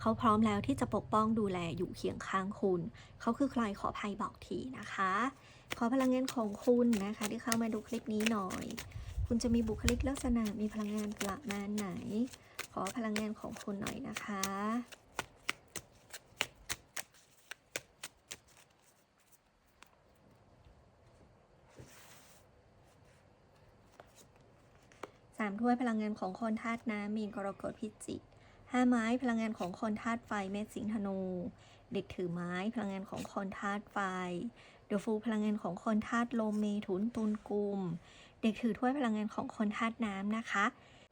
เขาพร้อมแล้วที่จะปกป้องดูแลอยู่เคียงข้างคุณ เขาคือใครขอภัยบอกทีนะคะ ขอพลังงานของคุณนะคะ ที่เข้ามาดูคลิปนี้หน่อย คุณจะมีบุคลิกลักษณะมีพลังงานประมาณไหน ขอพลังงานของคุณหน่อยนะคะสามถ้วยพลังงานของคนธาตุน้ำมีนกรกฎพิจิก ห้าไม้พลังงานของคนธาตุไฟเมษสิงธนู เด็กถือไม้พลังงานของคนธาตุไฟเดอะฟูพลังงานของคนธาตุลมเมถุนตุลกุม เด็กถือถ้วยพลังงานของคนธาตุน้ำนะคะ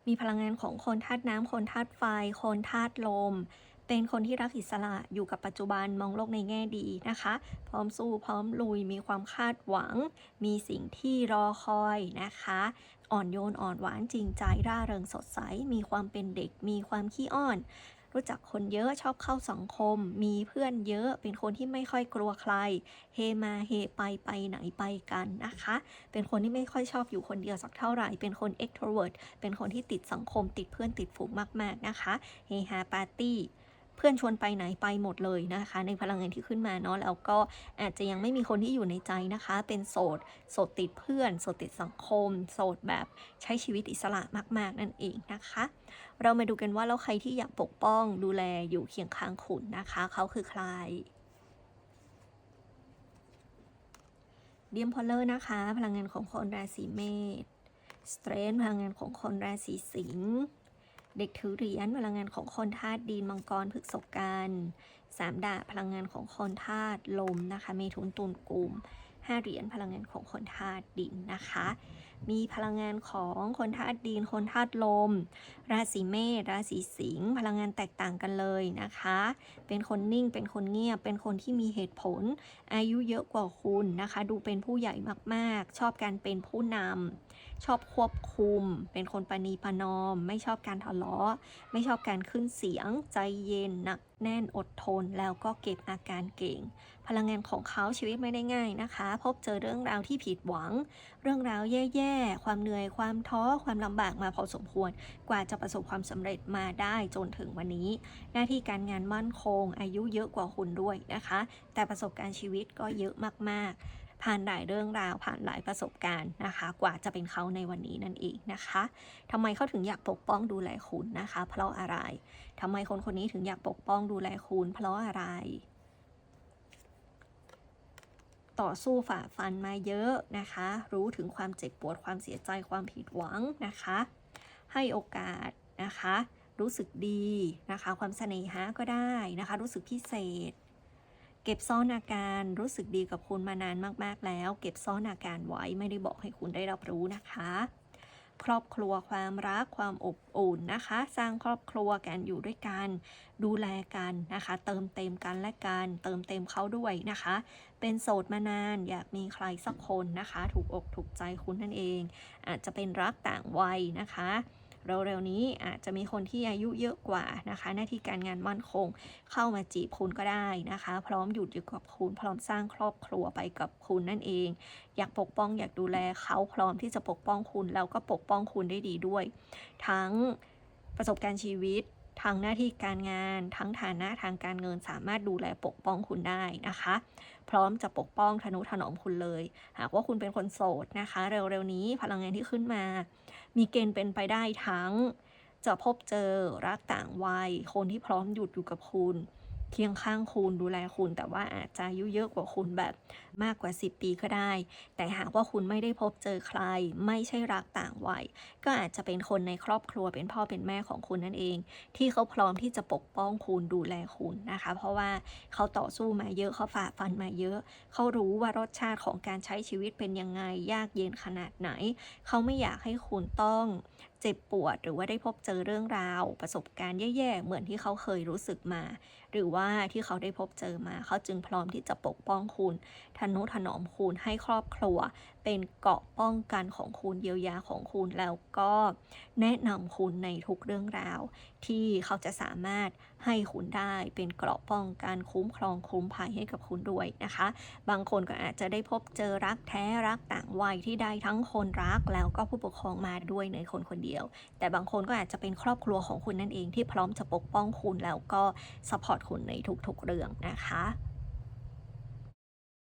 มีพลังงานของคนธาตุน้ำคนธาตุไฟ คนธาตุลม เป็นคนที่รักอิสระอยู่กับปัจจุบันมองโลกในแง่ดีนะคะ พร้อมสู้พร้อมลุยมีความคาดหวัง มีสิ่งที่รอคอยนะคะ อ่อนโยนอ่อนหวานจริงใจร่าเริงสดใส มีความเป็นเด็ก มีความขี้อ้อน รู้จักคนเยอะชอบเข้าสังคม มีเพื่อนเยอะเป็นคนที่ไม่ค่อยกลัวใคร เฮมาเฮไปไปไหนไปกันนะคะ เป็นคนที่ไม่ค่อยชอบอยู่คนเดียวสักเท่าไหร่ เป็นคน extrovert เป็นคนที่ติดสังคมติดเพื่อนติดฝูงมากๆนะคะ เฮฮาปาร์ตี้ เพื่อนชวนไปไหนไปหมดเลยนะคะ ในพลังงานที่ขึ้นมาเนาะแล้วก็อาจจะยังไม่มีคนที่อยู่ในใจนะคะ เป็นโสดโสดติดเพื่อนโสดติดสังคม โสดแบบใช้ชีวิตอิสระมาก ๆ นั่นเองนะคะ เรามาดูกันว่าแล้วใครที่อยากปกป้องดูแลอยู่เคียงข้างคุณนะคะ เขาคือใครเดียมพอลเลอร์นะคะ พลังงานของคนราศีเมษสเตรนพลังงานของคนราศีสิงห์ เด็กถือเหรียญพลังงานของคนธาตุดินมังกรพฤษภกันสามดาบพลังงานของคนธาตุลมนะคะเมถุนตุลกุมห้าเหรียญพลังงานของคนธาตุดินนะคะ มีพลังงานของคนธาตุดิน คนธาตุลม ราศีเมษ ราศีสิงห์ พลังงานแตกต่างกันเลยนะคะ เป็นคนนิ่ง เป็นคนเงียบ เป็นคนที่มีเหตุผล อายุเยอะกว่าคุณนะคะ ดูเป็นผู้ใหญ่มากๆ ชอบการเป็นผู้นำ ชอบควบคุม เป็นคนปณีปนอม ไม่ชอบการทะเลาะ ไม่ชอบการขึ้นเสียง ใจเย็นหนักแน่นอดทนแล้วก็เก็บอาการเก่ง พลังงานของเขาชีวิตไม่ได้ง่ายนะคะ พบเจอเรื่องราวที่ผิดหวัง เรื่องราวแย่ๆ ความเหนื่อยความท้อความลำบากมาพอสมควร กว่าจะประสบความสำเร็จมาได้จนถึงวันนี้ หน้าที่การงานมั่นคง อายุเยอะกว่าคุณด้วยนะคะ แต่ประสบการณ์ชีวิตก็เยอะมากๆ ผ่านหลายเรื่องราวผ่านหลายประสบการณ์นะคะ กว่าจะเป็นเขาในวันนี้นั่นเองนะคะทำไมเขาถึงอยากปกป้องดูแลคุณนะคะ เพราะอะไรทำไมคนคนนี้ถึงอยากปกป้องดูแลคุณ เพราะอะไร ต่อสู้ฝ่าฟันมาเยอะนะคะ รู้ถึงความเจ็บปวดความเสียใจความผิดหวังนะคะ ให้โอกาสนะคะ รู้สึกดีนะคะ ความเสน่หาก็ได้นะคะ รู้สึกพิเศษ เก็บซ่อนอาการรู้สึกดีกับคุณมานานมากๆแล้ว เก็บซ่อนอาการไว้ไม่ได้บอกให้คุณได้รับรู้นะคะ ครอบครัวความรักความอบอุ่นนะคะ สร้างครอบครัวกันอยู่ด้วยกัน ดูแลกันนะคะ เติมเต็มกันและกันเติมเต็มเขาด้วยนะคะ เป็นโสดมานานอยากมีใครสักคนนะคะ ถูกอกถูกใจคุณนั่นเอง อาจจะเป็นรักต่างวัยนะคะ เร็วๆนี้อาจจะมีคนที่อายุเยอะกว่านะคะ หน้าที่การงานมั่นคง เข้ามาจีบคุณก็ได้นะคะ พร้อมหยุดอยู่กับคุณ พร้อมสร้างครอบครัวไปกับคุณนั่นเอง อยากปกป้องอยากดูแลเขาพร้อมที่จะปกป้องคุณแล้วก็ปกป้องคุณได้ดีด้วย ทั้งประสบการณ์ชีวิต ทางหน้าที่การงาน ทั้งฐานะทางการเงินสามารถดูแลปกป้องคุณได้นะคะ พร้อมจะปกป้องทนุถนอมคุณเลย หากว่าคุณเป็นคนโสดนะคะ เร็วๆนี้พลังงานที่ขึ้นมา มีเกณฑ์เป็นไปได้ทั้ง จะพบเจอรักต่างวัย คนที่พร้อมหยุดอยู่กับคุณ เคียงข้างคุณดูแลคุณ แต่ว่าอาจจะอายุเยอะกว่าคุณแบบมากกว่า 10 ปีก็ได้ แต่หากว่าคุณไม่ได้พบเจอใคร ไม่ใช่รักต่างวัย ก็อาจจะเป็นคนในครอบครัวเป็นพ่อเป็นแม่ของคุณนั่นเอง ที่เขาพร้อมที่จะปกป้องคุณดูแลคุณนะคะ เพราะว่าเขาต่อสู้มาเยอะเขาฝ่าฟันมาเยอะ เขารู้ว่ารสชาติของการใช้ชีวิตเป็นยังไงยากเย็นขนาดไหน เขาไม่อยากให้คุณต้อง จ็บปวด หรือว่าได้พบเจอเรื่องราว ประสบการณ์แย่ๆ เหมือนที่เขาเคยรู้สึกมา หรือว่าที่เขาได้พบเจอมา เขาจึงพร้อมที่จะปกป้องคุณทนุถนอมคุณให้ครอบครัว เป็นเกราะป้องกันของคุณเยียวยาของคุณแล้วก็แนะนำคุณในทุกเรื่องราว ที่เขาจะสามารถให้คุณได้เป็นเกราะป้องกันคุ้มครองคุ้มภัยให้กับคุณด้วยนะคะ บางคนก็อาจจะได้พบเจอรักแท้รักต่างวัยที่ได้ทั้งคนรักแล้วก็ผู้ปกครองมาด้วยในคนคนเดียว แต่บางคนก็อาจจะเป็นครอบครัวของคุณนั่นเองที่พร้อมจะปกป้องคุณแล้วก็สปอร์ตคุณในทุกๆเรื่องนะคะ